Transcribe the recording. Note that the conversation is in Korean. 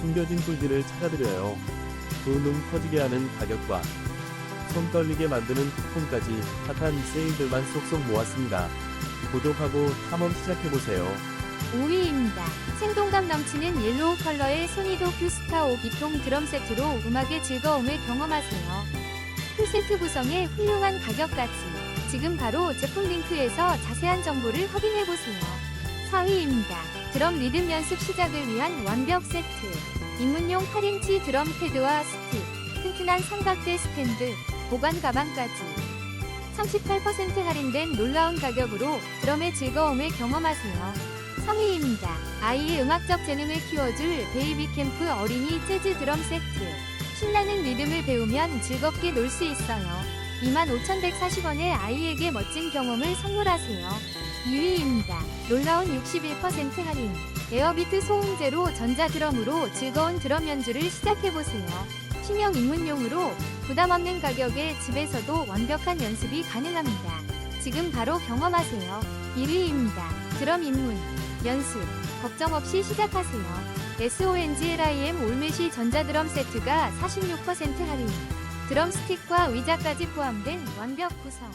숨겨진 꿀들을 찾아드려요. 두눈 커지게 하는 가격과 손 떨리게 만드는 쿠폰까지 핫한 세일들만 쏙쏙 모았습니다. 구독하고 탐험 시작해보세요. 5위입니다. 생동감 넘치는 옐로우 컬러의 소니도 큐스타 5기통 드럼 세트로 음악의 즐거움을 경험하세요. 풀세트 구성에 훌륭한 가격까지. 지금 바로 제품 링크에서 자세한 정보를 확인해보세요. 4위입니다. 드럼 리듬 연습 시작을 위한 완벽 세트. 입문용 8인치 드럼 패드와 스틱, 튼튼한 삼각대 스탠드, 보관 가방까지. 38% 할인된 놀라운 가격으로 드럼의 즐거움을 경험하세요. 3위입니다. 아이의 음악적 재능을 키워줄 베이비 캠프 어린이 재즈 드럼 세트. 신나는 리듬을 배우면 즐겁게 놀 수 있어요. 25,140원에 아이에게 멋진 경험을 선물하세요. 2위입니다. 놀라운 61% 할인. 에어비트 소음제로 전자드럼으로 즐거운 드럼 연주를 시작해보세요. 신형 입문용으로 부담 없는 가격에 집에서도 완벽한 연습이 가능합니다. 지금 바로 경험하세요. 1위입니다. 드럼 입문, 연습, 걱정 없이 시작하세요. SONGLIM 올메시 전자드럼 세트가 46% 할인. 드럼 스틱과 의자까지 포함된 완벽 구성.